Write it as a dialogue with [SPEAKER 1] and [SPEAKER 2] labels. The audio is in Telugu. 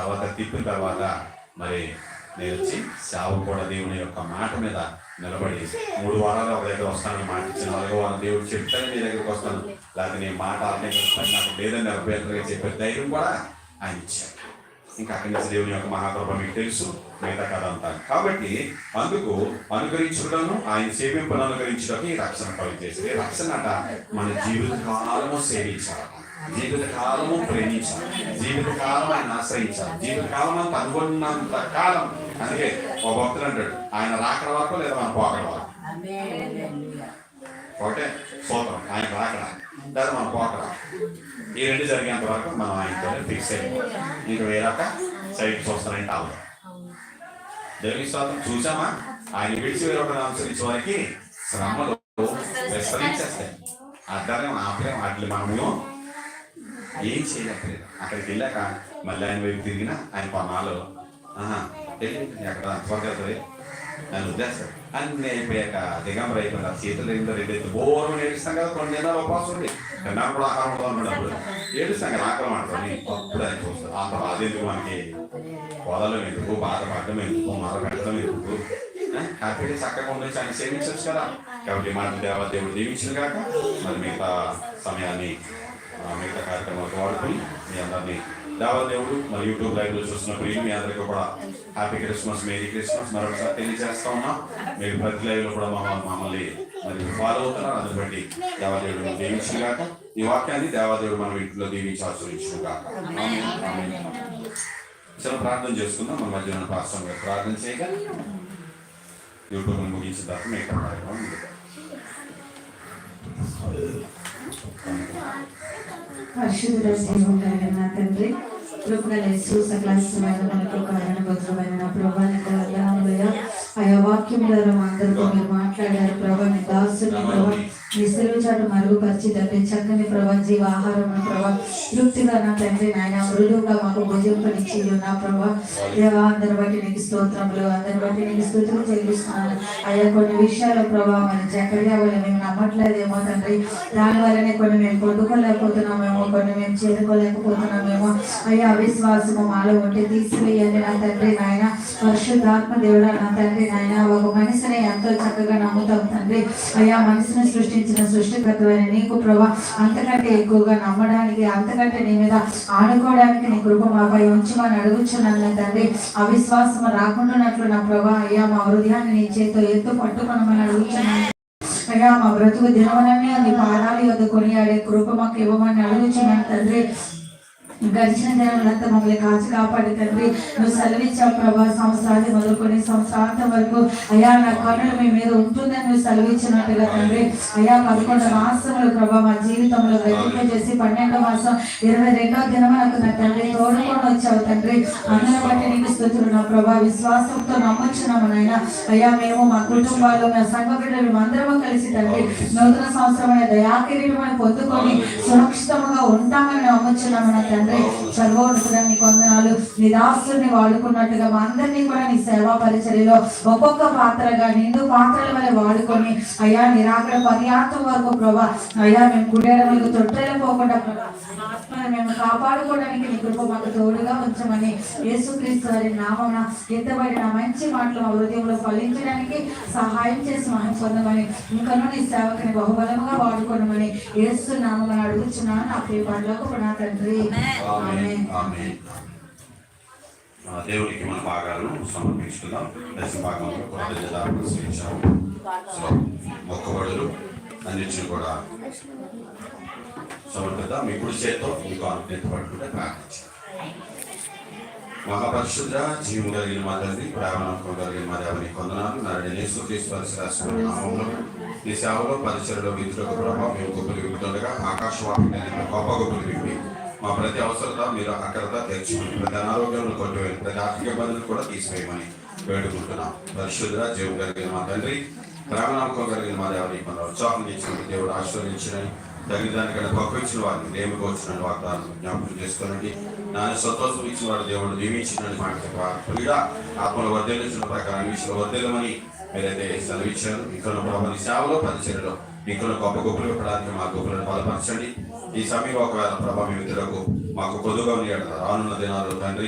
[SPEAKER 1] తర్వాత తిప్పిన తర్వాత మరి నేను వచ్చి సేవ కూడా దేవుని యొక్క మాట మీద నిలబడి మూడు వారాలు ఒక దగ్గర వస్తాను మాట ఇచ్చిన నాలుగో వారం దేవుడు చెప్తాను మీ దగ్గరికి వస్తాను. లేకపోతే నేను మాట ఆత్మీయత నాకు లేదని అభ్యంతరంగా చెప్పే ధైర్యం కూడా ఆయన ఇచ్చాడు. ఇంకా అక్కడి నుంచి దేవుని యొక్క మహాకృప మీకు తెలుసు మిగతా కథ అంతా. కాబట్టి అందుకు అనుకరించడను ఆయన సేవింపును అనుకరించడానికి ఈ రక్షణ కలుగు రక్షణ అట మన జీవితకాలము సేవించాలి జీవితకాలము ప్రేమించాలి. జీవితకాలం ఆయన ఆశ్రయించాలి. జీవితకాలం అంత అనుకున్నంత కాలం. అందుకే ఒక భక్తులు అంటాడు ఆయన రాకడ వరకు లేదా మన పోకడ వరకు? ఒకటే సూత్రం ఆయన రాకడ. లేదా మన పోకడ ఈ రెండు జరిగేంత వరకు మనం ఆయనతో ఫిక్స్ అయిపోతాం ఇంకా వేరొక సైడ్ చూస్తానంటే అవ్వదు దేవుని స్తోత్రం. చూసామా? ఆయన విడిచి వేరొక అనుసరించే వారికి శ్రమలు విస్తరించేస్తాయి. అర్థం ఆపలేం వాటిని మనము ఏం చేయలేకపోయాడు అక్కడికి వెళ్ళాక మళ్ళీ ఆయన వైపు తిరిగినా ఆయన కొన్నాళ్ళు. ఆహా వెళ్ళి ఎక్కడ త్వరగా వెళ్తుంది ఆయన ఉద్దేశం అన్ని అయిపోయాక దిగంబర అయిపోయిన చేతులు రెండు రెండు ఎత్తు బోరు ఏడుస్తాం కదా కొన్ని దినాలు ఉపవాసం ఉంది. తిన్నాను కూడా ఆహారం ఉండదు ఏడుస్తాం కదా ఆకలి మాట్లాడి అప్పుడు ఆయన చూస్తారు అంత బాధ ఎందుకు మనకి? పొదలు ఎందుకు? బాధపడడం ఎందుకు? మర పెట్టడం ఎందుకు హ్యాపీగా చక్కగా ఉండొచ్చు ఆయన సేవించవచ్చు కదా. కాబట్టి మన దేవ దేవుడు దీవించిన కాక మరి మిగతా సమయాన్ని మిగతా కార్యక్రమాలకు వాడుకొని మీ అందరినీ దేవదేవుడు మరి యూట్యూబ్ లైవ్లో చూస్తున్న ప్రియులు మీ అందరికీ కూడా హ్యాపీ క్రిస్మస్ మేరీ క్రిస్మస్ మరొకసారి తెలియజేస్తా ఉన్నా. మీరు ప్రతి లైవ్లో కూడా మమ్మల్ని మమ్మల్ని మరి ఫాలో అవుతున్నారు అందుని బట్టి దేవాదేవుడు దీవించిన కాక ఈ వాక్యాన్ని దేవాదేవుడు మనం ఇంట్లో దీవించి ఆశ్రయించిన కాక చాలా ప్రార్థన చేసుకుందాం. మన మధ్యాహ్నం పాస్టర్ గారు ప్రార్థన చేయగా యూట్యూబ్ ముగించిన తర్వాత మీకు కార్యక్రమం ముందుకు.
[SPEAKER 2] సేవం కలిగిన నా తండ్రి కృపణలేసు సకలాసమైన మనకు కారణ భద్రమైన నా ప్రభా నీకు ఆయా వాక్యం ద్వారా మా అందరితో మీరు మాట్లాడారు ప్రభా నీ దాసుని ప్రభా మీ మరుగుపరిచి తండ్రి చక్కని ప్రభా జీవ ఆహారం ప్రభా తృప్తిగా నా తండ్రి నాయన మృదువుగా మాకు భుజింపనిచ్చి నా ప్రభా. దేవా అందరి బట్టి నీకు స్తోత్రములు అందరి బట్టి నీకు స్థుతులు చెల్లిస్తున్నాను. అయ్యా కొన్ని విషయాల ప్రభావ మన చక్కగా మేము నమ్మట్లేదేమో తండ్రి. దాని వల్లనే కొన్ని మేము పొందుకోలేకపోతున్నామేమో కొన్ని మేము చేరుకోలేకపోతున్నామేమో. అయ్యా అవిశ్వాసము మాలో ఉంటే తీసివేయండి నా తండ్రి నాయన. పరిశుద్ధాత్మ దేవుడా నా తండ్రి నాయన. ఒక మనిషిని ఎంతో చక్కగా నమ్ముతాం తండ్రి. అయ్యా మనిషిని సృష్టి సృష్టించిన సృష్టికర్తమైన నీకు ప్రభా అంతకంటే ఎక్కువగా నమ్మడానికి అంతకంటే నీ మీద ఆడుకోవడానికి నీ కృప మాపై ఉంచమని అడుగుచున్నాను తండ్రి. అవిశ్వాసం రాకుండానట్లు నా ప్రభా అయ్యా మా హృదయాన్ని నీ చేతితో ఎత్తు పట్టుకొనమని అడుగుచున్నాను. అయ్యా మా బ్రతుకు దినవనమే అది పాదాలు యొద్ద కొనియాడే కృప మాకు ఇవ్వమని అడుగుచున్నాను తండ్రి. గడిచిన దినాలంతా మమ్మల్ని కాచి కాపాడి తండ్రి నువ్వు సెలవిచ్చావు ప్రభా సంవత్సరాలు మొదలుకొని సంవత్సరాంతం వరకు. అయ్యా నా కన్నులు మీ మీద ఉంటుందని నువ్వు సెలవిచ్చినట్టుగా తండ్రి. అయ్యా పదకొండు మాసములు ప్రభా మా జీవితంలో వెతిక చేసి పన్నెండో మాసం ఇరవై రెండో దినమనకు నా తండ్రి తోడుకొని వచ్చావు తండ్రి. అందరి బట్టి నీకు స్థుతులు నా ప్రభా విశ్వాసంతో నమ్మొచ్చున్నాము నాయన. అయ్యా మేము మా కుటుంబాలు మా సంఘ బిడ్డలు అందరము కలిసి తండ్రి నూతన సంవత్సరమైన దయాకిరీటమని పొందుకొని సురక్షితంగా ఉంటామని నమ్మొచ్చున్నాము నా తండ్రి. సర్వోన్నతుడా నీ కొందనాలు నీ వాడుకున్నట్టుగా మా అందరినీ కూడా నీ సేవా పరిచర్యలో ఒక్కొక్క పాత్రగా నిండు పాత్రల వల్ల వాడుకొని అయ్యా నిరాకర పర్యాంతం వరకు ప్రభా అయ్యా మేము కుడేరములకు తొట్టెలు పోకుండా ప్రభా మేము కాపాడుకోవడానికి నీ కృప మాకు తోడుగా ఉంచమని యేసుక్రీస్తు వారి నామన ఎత్తబడిన మంచి మాటలు మా హృదయంలో ఫలించడానికి సహాయం చేసి మనం పొందమని ఇంకనూ నీ సేవకుని బహుబలముగా వాడుకోనమని యేసు నామని అడుగుచున్నాను. నా పనులకు నా తండ్రి.
[SPEAKER 1] దేవునికి మన భాగాలను సమర్పించుకుందాం. దశ భాగంలో కృతజ్ఞతలు స్వీకరించాము సో మొక్కబడులు అన్నింటిని కూడా సమర్పిద్దాం. మీ కుడి చేత్తో మీకు అనుజ్ఞత పట్టుకుంటే ప్రార్థించాం మహాపరిశుద్ధ జీవం కలిగిన మా తండ్రి ప్రేమనమ్మకం కలిగిన మా దేవని కొందనాలు నాడు నేసుక్రీశ్వర నామంలో ఈ సేవలో పరిచయలో విధులకు ప్రభావం మేము గొప్పలు విప్పుతుండగా ఆకాశవాణి గొప్ప గొప్పలు విప్పి మా ప్రతి అవసరత మీరు అక్కడత తెచ్చుకుని ప్రతి అనారోగ్యంలో కొట్టువేయండి ప్రతి ఆర్థిక ఇబ్బందులు కూడా తీసివేయమని వేడుకుంటున్నాం. పరిశుద్ధ జీవం కలిగిన మా తండ్రి ప్రేమనమ్మకం కలిగిన మా దేవని కొందరు ఉత్సాహం ఇచ్చిన దేవుడు ఆశీర్వదించినని తగిన దానికంటే గొప్ప ఇచ్చిన వారిని దేవుడికి వచ్చిన వాగ్దానం జ్ఞాపకం చేసుకోనండి నాన్న సంతోషం ఇచ్చిన వాడు దేవుడు దీవించినని మాట క్రీడ ఆత్మలు వర్ధలించిన ప్రకారం విషయంలో వర్ధలమని మీరైతే సెలవిచ్చారు. ఇక్కడ ప్రభావ సేవలో పరిచయలో ఇక్కడ గొప్ప గొప్పలు పెట్టడానికి మా గొప్పలను బలపరచండి. ఈ సమయంలో ఒకవేళ ప్రభావ మీ మిత్రులకు మాకు కొద్దుగా రానున్న దినాలు తండ్రి